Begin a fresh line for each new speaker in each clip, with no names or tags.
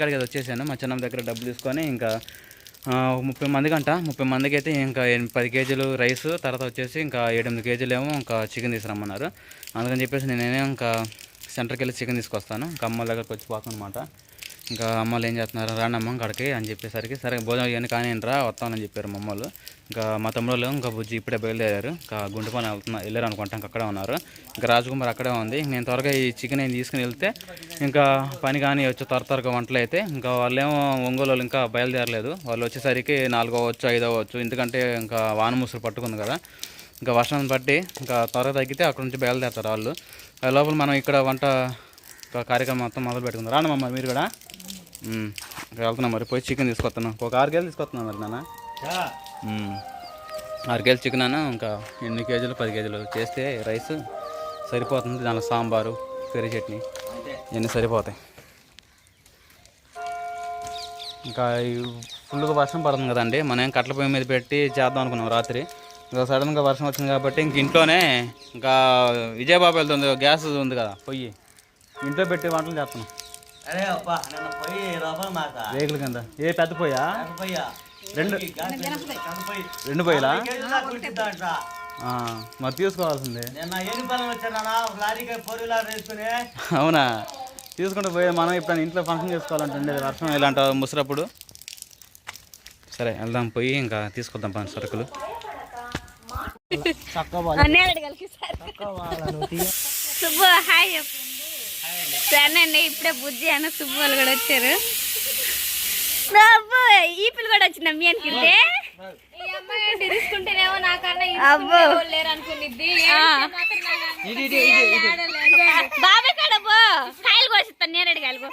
సరేనండి ఇంటికాడికి అయితే వచ్చేసాను. మా చిన్నమ్మ దగ్గర డబ్బులు తీసుకొని ఇంకా ముప్పై మందికి అంట ముప్పై మందికి అయితే ఇంకా పది కేజీలు రైస్ తర్వాత వచ్చేసి ఇంకా ఏడెనిమిది కేజీలు ఏమో ఇంకా చికెన్ తీసుకురమ్మన్నారు. అందుకని చెప్పేసి నేనే ఇంకా సెంటర్కి వెళ్ళి చికెన్ తీసుకొస్తాను. ఇంకా అమ్మ దగ్గరకు వచ్చి పోతాను అనమాట ఇంకా అమ్మలు ఏం చేస్తున్నారు? రానమ్మ అక్కడికి అని చెప్పేసరికి సరే భోజనం ఇవన్నీ కానీ రా వస్తామని చెప్పారు మమ్మల్ని ఇంకా మా తమ్ముడు ఇంకా బుజ్జి ఇప్పుడే బయలుదేరారు. ఇంకా గుండెపని వెళ్తున్నా వెళ్ళారు అనుకుంటా ఇంకా అక్కడే ఉన్నారు. ఇంకా రాజకుమార్ అక్కడే ఉంది. నేను త్వరగా ఈ చికెన్ ఏం తీసుకుని వెళ్తే ఇంకా పని కానీ వచ్చి త్వర త్వరగా వంటలు అయితే ఇంకా వాళ్ళేమో ఒంగోలు వాళ్ళు ఇంకా బయలుదేరలేదు. వాళ్ళు వచ్చేసరికి నాలుగో అవ్వచ్చు ఐదో అవ్వచ్చు ఎందుకంటే ఇంకా వాన ముసురు పట్టుకుంది కదా. ఇంకా వర్షం బట్టి ఇంకా త్వరగా తగ్గితే అక్కడ నుంచి బయలుదేరుతారు వాళ్ళు. ఆ లోపల మనం ఇక్కడ వంట ఒక కార్యక్రమం మొత్తం మొదలు పెట్టుకుందాం రానమ్మ మీరు కూడా? వెళ్తున్నాం మరి పోయి చికెన్ తీసుకొస్తున్నాం. ఒక ఆరు కేజీలు తీసుకొస్తున్నాం మరి నాన్న. ఆరు కేజీలు చికెన్ అన్న ఇంకా ఎన్ని కేజీలు పది కేజీలు చేస్తే రైస్ సరిపోతుంది. దానిలో సాంబారు పెరుగు చట్నీ ఇవన్నీ సరిపోతాయి. ఇంకా ఫుల్గా వర్షం పడుతుంది కదండి. మనం ఏం కట్టెల పొయ్యి మీద పెట్టి చేద్దాం అనుకున్నాం రాత్రి. ఇంకా సడన్గా వర్షం వచ్చింది కాబట్టి ఇంక ఇంట్లోనే ఇంకా విజయబాబు వెళ్తుంది గ్యాస్ ఉంది కదా పొయ్యి. ఇంట్లో పెట్టి వంటలు చేస్తున్నాం.
అరే అబ్బా నిన్న పోయి రవ్వలు మాట
రేకుల కింద. ఏ పెద్ద పొయ్యా?
పోయా
రెండు.
పోయి
రెండు ఆ, మరి తీసుకోవాల్సిందే.
నిన్న ఎన్ని పనులు వచ్చానా ఒక లారీకి ఫోర్ వీలర్ వేసుకుని.
అవునా? తీసుకుంటూ పోయి మనం ఇప్పుడు ఇంట్లో ఫంక్షన్ చేసుకోవాలంటే వర్షం ఇలాంటి ముసిరప్పుడు. సరే వెళ్దాం పోయి ఇంకా తీసుకొద్దాం పని సరుకులు.
హాయ్ చెప్పు. సరేనండి ఇప్పుడే బుజ్జి అన్న సుబ్బు వాళ్ళు కూడా వచ్చారు. అబ్బో ఈ పిల్ల కూడా వచ్చిందా మీ అనుకుంటే
తీసుకుంటేనేమో నాకన్నా
అబ్బో. బాబాయ్ కాడ పో. కాయలు కోసిస్తాను నేరేడు కాయలు పో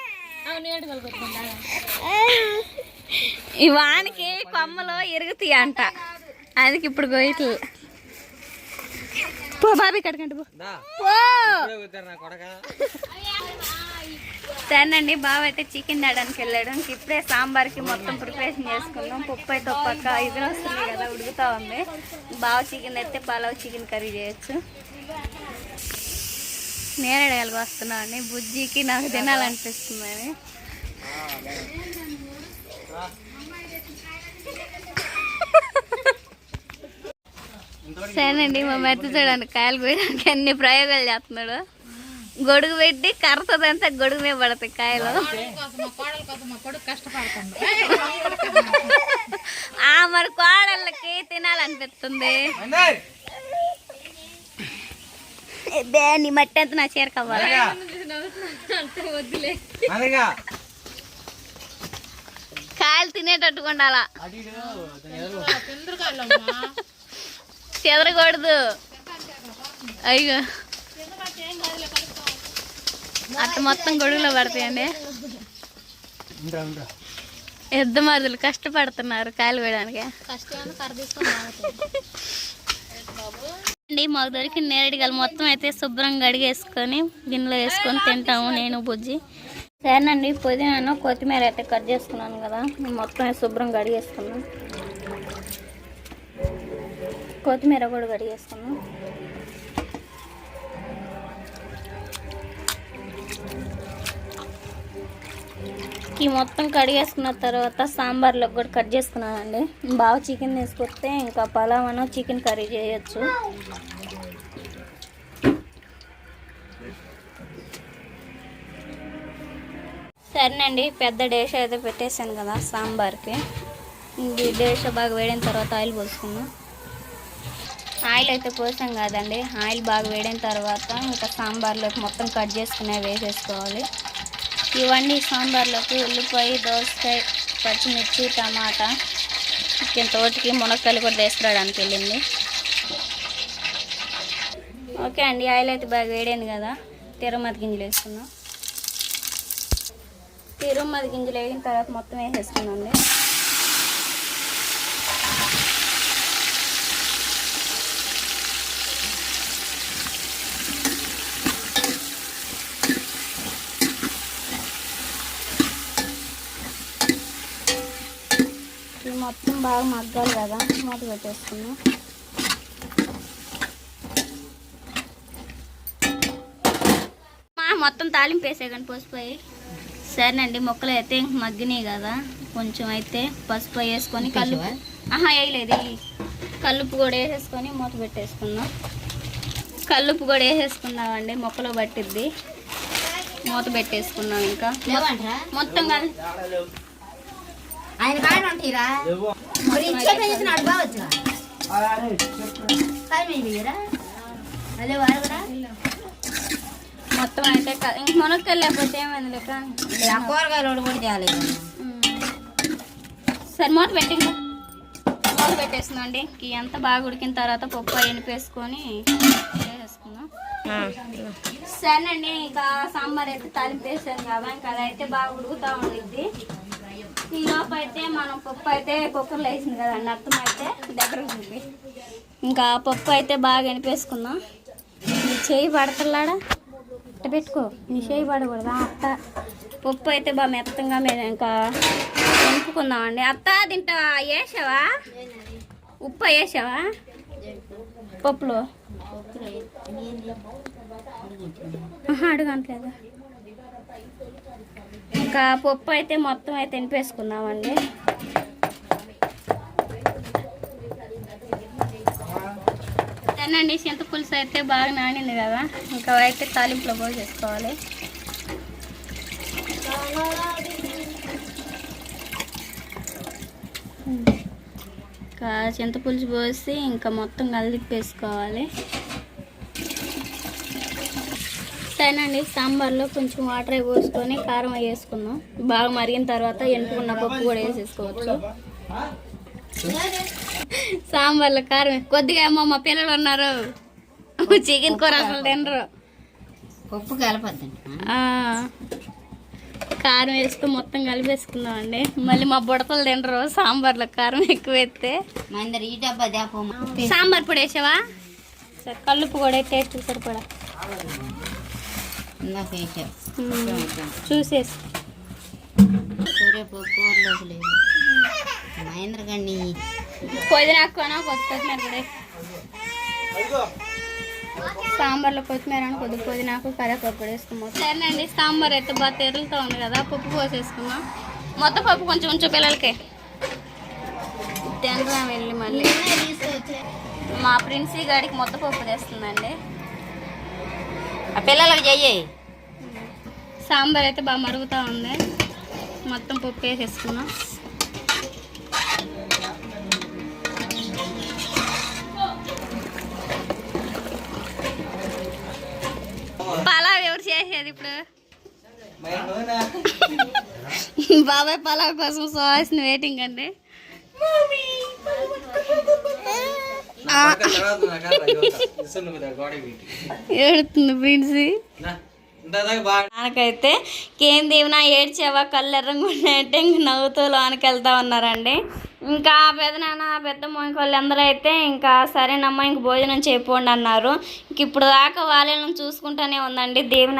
ఈ వానికి కొమ్మలు ఎరుగుతాయి అంట అందుకే ఇప్పుడు కోయట్లు. పో కడకండి బావ అయితే చికెన్ తేడానికి వెళ్ళాడు. ఇప్పుడే సాంబార్కి మొత్తం ప్రిపరేషన్ చేసుకున్నాం. పప్పు అయితే పక్క ఇది వస్తుంది కదా ఉడుకుతా ఉంది. బావ చికెన్ అయితే పలావ్ చికెన్ కర్రీ చేయొచ్చు. నేరేడగలిగి వస్తున్నాం అండి బుజ్జికి నాకు తినాలనిపిస్తుందని సరేనండి మా మెత్త చూడండి కాయలు కోయడానికి అన్ని ప్రయోగాలు చేస్తున్నాడు. గొడుగు పెట్టి కరతదంతా గొడుగు మీద పడతాయి కాయలు. ఆ మరి కోడళ్ళకి తినాలనిపిస్తుంది. నీ మట్టి అంతా నా చీర కావాలి కాయలు తినేటట్టుగా ఉండాలా? చెదరకూడదు. అయ్యో. అట్ట మొత్తం గొడుగులో పడతాయండి. ఎద్దు మరుదులు కష్టపడుతున్నారు కాయలు వేయడానికి అండి మాకు దొరికిన నేరేడుగలు మొత్తం అయితే శుభ్రంగా అడిగేసుకొని గిన్నెలో వేసుకొని తింటాము నేను బుజ్జి. సరేనండి పుదీనాను కొత్తిమీర అయితే కట్ చేసుకున్నాను కదా మొత్తం అయితే శుభ్రంగా అడిగేసుకున్నాం కొత్తిమీర కూడా కడిగేసుకున్నాం ఈ మొత్తం కడిగేసుకున్న తర్వాత సాంబార్లో కూడా కట్ చేసుకున్నానండి. బాగా చికెన్ తీసుకొస్తే ఇంకా పలావను చికెన్ కర్రీ చేయొచ్చు. సరేనండి పెద్ద డేష అయితే పెట్టేశాను కదా సాంబార్కి. ఈ డేష బాగా వేడిన తర్వాత ఆయిల్ పోసుకున్నాను ఆయిల్ అయితే పోసాం కదండి. ఆయిల్ బాగా వేడిన తర్వాత ఇంకా సాంబార్లోకి మొత్తం కట్ చేసుకునే వేసేసుకోవాలి. ఇవన్నీ సాంబార్లోకి ఉల్లిపాయ దోసకాయ పచ్చిమిర్చి టమాటా చికెన్ తోటికి మునక్కాయలు కూడా తీసుకురావడానికి వెళ్ళింది. ఓకే అండి ఆయిల్ అయితే బాగా వేడైంది కదా. తిరుమతి గింజలు వేసుకున్నాం తిరుమతి గింజలు వేగిన తర్వాత మొత్తం వేసేసుకున్నాం అండి. మొత్తం బాగా మగ్గాలి కదా మూత పెట్టేసుకున్నాం మా మొత్తం తాలింపు వేసే కానీ పోసిపోయి సరేనండి మొక్కలు అయితే ఇంక మగ్గినాయి కదా. కొంచెం అయితే పసుపు వేసుకొని కలుపు ఆహా వేయలేదు వేయి. కల్లుపు కూడా వేసేసుకొని మూత పెట్టేసుకుందాం. కల్లుపు కూడా వేసేసుకుందామండి మొక్కలో పట్టిద్ది. మూత పెట్టేసుకుందాం ఇంకా. మొత్తం కాదు
ఆయన కాడ ఉంటాయిరా. మరి ఇచ్చే పెంచిన అడు బావచ్చు అదే
మొత్తం అయితే ఇంక మునక్కాయలు లేకపోతే ఏమైంది లెక్క?
ఆ కూరగాయలు ఒకటి కూడా తేలేదు
సరే మూత పెట్టి మూత పెట్టేస్తుందండి ఇంక అంత బాగా ఉడికిన తర్వాత పప్పు ఎనిపేసుకొని వేసేసుకుందాం. సరేనండి ఇంకా సాంబార్ అయితే తాలింపు వేసాను కదా ఇంకా అదైతే బాగా ఉడుకుతూ ఉండిద్ది. ఈ అయితే మనం పప్పు అయితే కుక్కర్లో వేసింది కదండి అర్థం అయితే దగ్గర ఉంది ఇంకా పప్పు అయితే బాగా ఎనిపేసుకుందాం నీ చేయి పడతలాడా? అట్ట పెట్టుకో. నీ చేయి పడకూడదా? అత్త పప్పు అయితే బాగా మెత్తంగా మేము ఇంకా వంపుకుందామండి అత్త తింటా. వేసావా? ఉప్పు వేసావా? పప్పులో? ఆహా, అడగట్లేదు ఇంకా పప్పు అయితే మొత్తం అయితే తినిపేసుకున్నామండి తినండి చింత పులుసు అయితే బాగా నానింది కదా. ఇంకా అయితే తాలింపులో పోసేసుకోవాలి ఇంకా చింతపులుసు పోసి ఇంకా మొత్తం కలిపేసుకోవాలి. సరేనండి సాంబార్లో కొంచెం వాటర్ పోసుకొని కారం వేసుకుందాం. బాగా మరిగిన తర్వాత ఎనుకున్న పప్పు కూడా వేసేసుకోవచ్చు. సాంబార్లో కారం కొద్దిగా ఏమో మా పిల్లలు ఉన్నారు. చికెన్ కూర అసలు తినరు.
పప్పు కలపద్దండి.
కారం వేసుకొని మొత్తం కలిపేసుకుందామండి. మళ్ళీ మా బుడతలు తినరు సాంబార్లో కారం ఎక్కువ
దేపమ్మ
సాంబార్ పొడి వేసావా? కల్లుపు కూడా టేస్ట్ సరిపడా.
ఇందాక
చూసేసి.
సూర్యపప్పు కూరలోకి లేదు మహేంద్ర గండి
కొత్తిమీర కూడా. సాంబార్లో కొత్తిమీర అని కొద్ది పుదీనాకు కరివేపాకు కూడా వేసుకున్నాం. సరేనండి సాంబార్ అయితే బాగా తెరులుతూ ఉంది కదా పప్పు పోసేసుకున్నాం మొత్తం పప్పు కొంచెం ఉంచు పిల్లలకి. తినరా వెళ్ళి మళ్ళీ. మా ప్రిన్సీ గాడికి మొత్తం పప్పు తెస్తుందండి.
ఆ పిల్లలకి చెయ్యి.
సాంబార్ అయితే బాగా మరుగుతూ ఉంది. మొత్తం పప్పు వేసేసుకున్నాం. పలావ్ ఎవరు చేసేది ఇప్పుడు? బాబాయ్ పలావ్ కోసం సుహాసిని వెయిటింగ్ అండి. ఏడుతుంది ప్రిన్సీ నాకైతే కేం దీవెన ఏడ్చావా కళ్ళు ఎర్రంగా ఉన్నాయంటే ఇంక నవ్వుతూ లోనికి వెళ్తా ఉన్నారండి. ఇంకా పెదనాన్న పెద్దమ్మ ఇంకోళ్ళు అందరూ అయితే ఇంకా సరేనమ్మా ఇంక భోజనం చేయపోండి అన్నారు. ఇంక ఇప్పుడు దాకా వాళ్ళని చూసుకుంటానే ఉందండి దీవెన.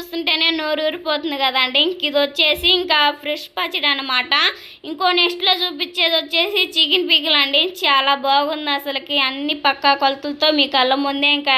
చూస్తుంటేనే నోరు ఊరిపోతుంది కదండి. ఇంక ఇది వచ్చేసి ఇంకా ఫ్రెష్ పచ్చడి అనమాట ఇంకో నెక్స్ట్లో చూపించేది వచ్చేసి చికెన్ పిక్కులు అండి చాలా బాగుంది అసలుకి. అన్ని పక్కా కొలతలతో మీ కళ్ళ ముందే ఇంకా